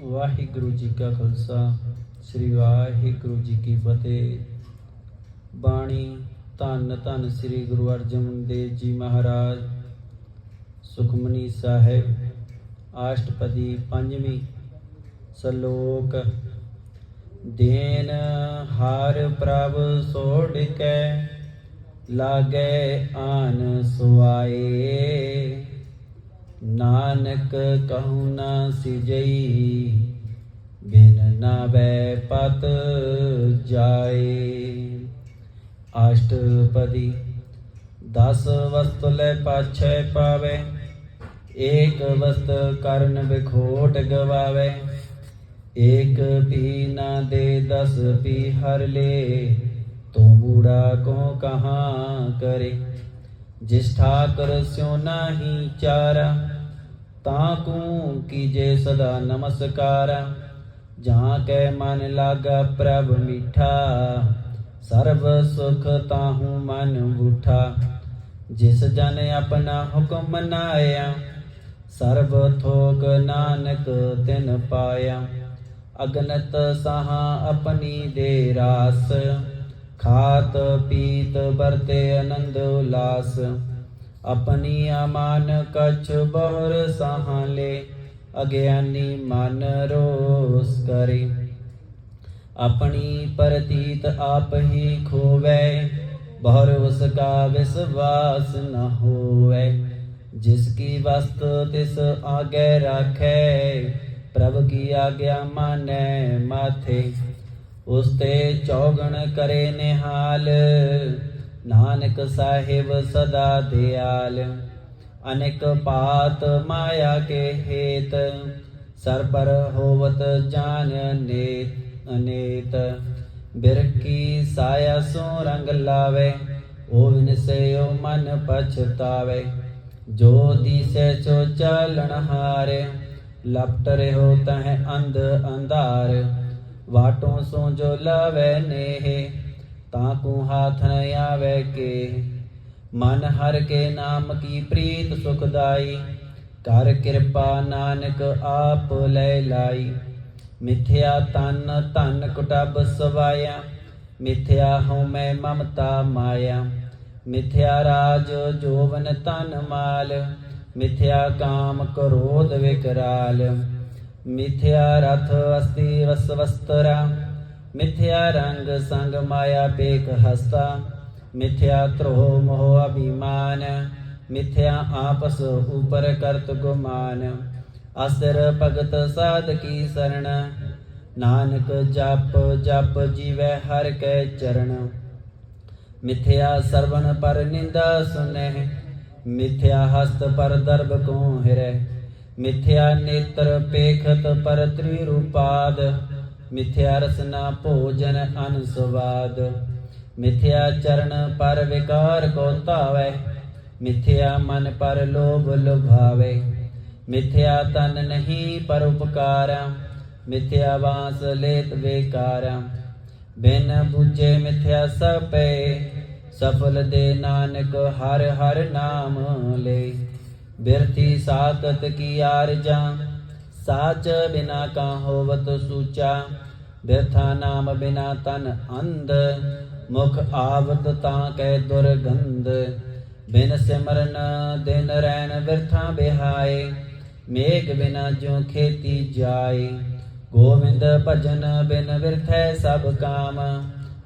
ਵਾਹਿਗੁਰੂ ਜੀ ਕਾ ਖਾਲਸਾ, ਸ੍ਰੀ ਵਾਹਿਗੁਰੂ ਜੀ ਕੀ ਫਤਿਹ। ਬਾਣੀ ਧੰਨ ਧੰਨ ਸ੍ਰੀ ਗੁਰੂ ਅਰਜਨ ਦੇਵ ਜੀ ਮਹਾਰਾਜ, ਸੁਖਮਨੀ ਸਾਹਿਬ, ਆਸ਼ਟਪਦੀ ਪੰਜਵੀਂ ਸ਼ਲੋਕ। ਦੇਨ ਹਾਰ ਪ੍ਰਭ ਸੋੜ ਕੇ, ਲਾਗੇ ਆਨ ਸੁਆਏ। ਨਾਨਕ ਕਹੂ ਨਾ ਸਿਜਈ, ਬਿਨ ਵੈ ਪਤ ਜਾਏ। ਆਸ਼ਟਪਦੀ ਦਸ ਵਸਤ ਲੈ ਪਾਛੈ ਪਾਵੇ, ਏਕ ਵਸਤ ਕਰਨ ਵਿਖੋਟ ਗਵਾਵੇ। ਏਕ ਪੀ ਨਾ ਦੇ ਦਸ ਪੀ ਹਰ ਲੇ, ਤੋ ਮੂੜਾ ਕੋ ਕਹਾਂ ਕਰੇ। ਜਿਸ ਠਾਕਰ ਸਿਉ ਨਾਹੀ ਚਾਰਾ, ਤਾਂ ਕੂ ਕੀਜੇ ਸਦਾ ਨਮਸਕਾਰ। ਜਾਂ ਕੈ ਮਨ ਲਾਗਾ ਪ੍ਰਭ ਮਿਠਾ, ਸਰਬ ਸੁਖ ਤਾਹੂ ਮਨ ਬੂਠਾ। ਜਿਸ ਜਨ ਆਪਣਾ ਹੁਕਮ ਮਨਾਇਆ ਸਰਬ ਥੋਕ ਨਾਨਕ ਤਿਨ ਪਾਇਆ। ਅਗਨਤ ਸਾਹਾ ਆਪਣੀ ਦੇ ਰਾਸ। ਖਾਤ ਪੀਤ ਵਰਤੇ ਆਨੰਦ ਉਲਾਸ, ਆਪਣੀ ਅਮਾਨ ਕਛ ਬਹੁਰ ਸਾਹਲੇ, ਅਗਿਆਨੀ ਮਨ ਰੋਸ ਕਰੇ। ਆਪਣੀ ਪ੍ਰਤੀਤ ਆਪ ਹੀ ਖੋਵੇ, ਬਹੁਰ ਉਸ ਕਾ ਵਿਸਵਾਸ ਨ ਹੋਵੇ। ਜਿਸ ਕੀ ਵਸਤ ਤਿਸ ਆਗੇ ਰਾਖੈ, ਪ੍ਰਭ ਕੀ ਆਗਿਆ ਮਾਨੈ ਮਾਥੇ। ਉਸ ਤੇ ਚੌਗਣ ਕਰੇ ਨਿਹਾਲ। ਨਾਨਕ ਸਾਹਿਬ ਸਦਾ ਦਿਆਲ। ਅਨੇਕ ਪਾਤ ਮਾਇਆ ਕੇ ਹੇਤ। ਸਰ ਪਰ ਹੋਵਤ ਜਾਨ ਨੇਤ, ਅਨੇਤ। ਬਿਰਕੀ ਸਾਇਆ ਸੋ ਰੰਗ ਲਾਵੇ ਉਹ ਵਿਨਸਯੋ ਮਨ ਪਛਤਾਵੇ। ਜੋ ਦੀਸੈ ਚੋ ਚਾਲਣ ਹਾਰੇ, ਲਪਟ ਰਹਿਓ ਤਹ ਅੰਧ ਅੰਧਾਰ। ਵਾਟੋਂ ਸੋ ਜੋ ਲਾਵੇ ਨੇਹ, ਤਾਂ ਕੂ ਹਾਥ ਨ ਆਵੇ ਕੇ। ਮਨ ਹਰ ਕੇ ਨਾਮ ਕੀ ਪ੍ਰੀਤ ਸੁਖਦਾਈ ਕਰ ਕਿਰਪਾ ਨਾਨਕ ਆਪ ਲੈ ਲਾਈ। ਮਿਥਿਆ ਤਨ, ਧਨ ਕੁਟਬ ਸਵਾਇਆ, ਮਿਥਿਆ ਹਉ ਮੈਂ ਮਮਤਾ ਮਾਇਆ। ਮਿਥਿਆ ਰਾਜ ਜੋਵਨ ਤਨ ਮਾਲ, ਮਿਥਿਆ ਕਾਮ ਕ੍ਰੋਧ ਵਿਕਰਾਲ। ਮਿਥਿਆ ਰਥ ਅਸਤੀ ਵਸ ਵਸਤਰਾ ਮਿਥਿਆ ਰੰਗ ਸੰਗ ਮਾਇਆ ਪੇਖ ਹਸਤਾ, ਮਿਥਿਆ ਧਰੋ ਮੋਹ ਅਭਿਮਾਨ, ਮਿਥਿਆ ਆਪਸ ਉਪਰ ਕਰਤ ਗੁਮਾਨ। ਅਸਰ ਭਗਤ ਸਾਧ ਕੀ ਸਰਣ ਨਾਨਕ ਜਪ ਜਪ ਜੀਵੈ ਹਰ ਕੈ ਚਰਨ। ਮਿਥਿਆ ਸਰਵਨ ਪਰ ਨਿੰਦਾ ਸੁਨਹਿ, ਮਿਥਿਆ ਹਸਤ ਪਰ ਦਰਬ ਕੋ ਹਿਰੈ ਮਿਥਿਆ ਨੇਤਰ ਪੇਖਤ ਪਰ ਤ੍ਰਿਰੂਪਾਦ, ਮਿਥਿਆ ਰਸਨਾ ਭੋਜਨ ਅਨਸਵਾਦ। ਮਿਥਿਆ ਚਰਨ ਪਰ ਵਿਕਾਰ ਕੋ ਧਾਵੈ, ਮਿਥਿਆ ਮਨ ਪਰ ਲੋਭ ਲੁਭਾਵੇ। ਮਿਥਿਆ ਤਨ ਨਹੀਂ ਪਰ ਉਪਕਾਰਾ, ਮਿਥਿਆ ਵਾਸ ਲੇਤ ਵੇਕਾਰਾ। ਬਿਨ ਬੁਝੇ ਮਿਥਿਆ ਸਪੈ, ਸਫਲ ਦੇ ਨਾਨਕ ਹਰ ਹਰ ਨਾਮ ਲੈ। ਬਿਰਥੀ ਸਾਖਤ ਕੀ ਆਰਜਾ, ਸਾਚ ਬਿਨਾ ਕਾ ਹੋਵਤ ਸੂਚਾ। ਬਿਰਥਾ ਨਾਮ ਬਿਨਾ ਤਨ ਅੰਧ, ਮੁਖ ਆਵਤ ਤਾਂ ਕੈ ਦੁਰਗੰਧ। ਬਿਨ ਸਿਮਰਨ ਦਿਨ ਰੈਣ ਬਿਰਥਾ ਬਿਹਾਏ, ਮੇਘ ਬਿਨਾ ਜੋ ਖੇਤੀ ਜਾਏ। ਗੋਵਿੰਦ ਭਜਨ ਬਿਨ ਵਿਰਥੈ ਸਭ ਕਾਮ,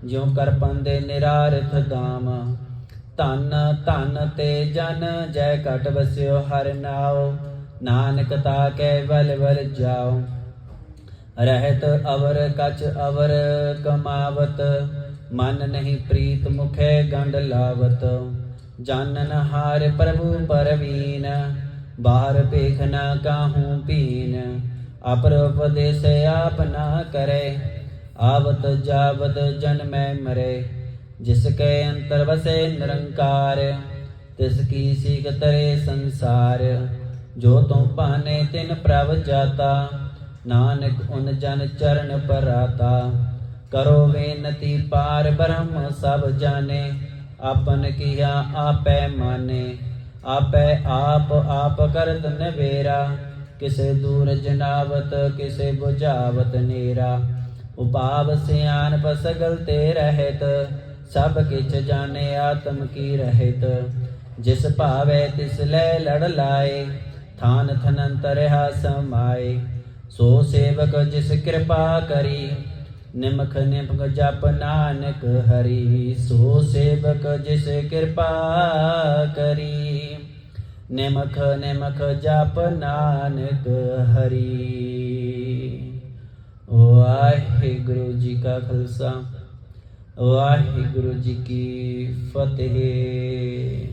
ਜਿਉ ਕਰ ਪੰਦੇ ਨਿਰਾਰਥ ਦਾਮ ਧਨ ਧਨ ਤੇ ਜਨ, ਜੈ ਘਟ ਵਸਿਓ, ਹਰ ਨਾਉ। ਨਾਨਕ ਤਾ ਕੈ ਬਲ ਬਲ ਜਾਓ ਰਹਿਤ ਅਵਰ, ਕਛ ਅਵਰ ਕਮਾਵਤ। ਮਨ ਨਹੀਂ ਪ੍ਰੀਤ ਮੁਖੇ ਗੰਡ ਲਾਵਤ। ਜਾਨਨ ਹਾਰ ਪ੍ਰਭੂ ਪਰਵੀਨ। ਬਾਹਰ ਭੇਖ ਨਾ ਕਾਹੂ ਪੀਨ ਅਪਰ ਉਪਦੇਸ ਆਪ ਨਾ ਕਰੇ। ਆਵਤ ਜਾਵਤ ਜਨਮੈ ਮਰੇ। ਜਿਸ ਕੈ ਅੰਤਰ ਵਸੇ ਨਿਰੰਕਾਰ, ਤਿਸ ਕੀ ਸੀਖ ਤਰੇ ਸੰਸਾਰ, ਜੋ ਤੁਮ ਭਾਨੇ ਤਿਨ ਪ੍ਰਭ ਜਾਤਾ, ਨਾਨਕ ਉਨ ਜਨ ਚਰਨ ਪਰਾਤਾ। ਕਰੋ ਬੇਨਤੀ ਪਾਰ ਬ੍ਰਹਮ ਸਭ ਜਾਣੇ, ਆਪਨ ਕੀਆ ਆਪੈ ਮਾਨੇ। ਆਪੈ ਆਪ ਆਪ ਕਰਤ ਨਵੇਰਾ, ਕਿਸੇ ਦੂਰ ਜਨਾਵਤ ਕਿਸੇ ਬੁਝਾਵਤ ਨੇਰਾ। ਉਪਾਵ ਸਿਆਨ ਪਸਗਲ ਤੇ ਰਹਿਤ ਸਭ ਕਿਛ ਜਾਣੇ ਆਤਮ ਕੀ ਰਹਿਤ, ਜਿਸ ਭਾਵੇ ਤਿਸ ਲੈ ਲੜ ਲਾਏ, ਥਾਨ ਥਨੰਤਰ ਹਾ ਸਮਾਏ ਸੋ ਸੇਵਕ ਜਿਸ ਕਿਰਪਾ ਕਰੀ, ਨਿਮਖ ਨਿਮਖ ਜਪ ਨਾਨਕ ਹਰੀ। ਸੋ ਸੇਵਕ ਜਿਸ ਕਿਰਪਾ ਕਰੀ, ਨਿਮਖ ਨਿਮਖ ਜਪ ਨਾਨਕ ਹਰੀ। ਵਾਹਿਗੁਰੂ ਜੀ ਕਾ ਖਾਲਸਾ। ਵਾਹਿਗੁਰੂ ਜੀ ਕੀ ਫਤਿਹ।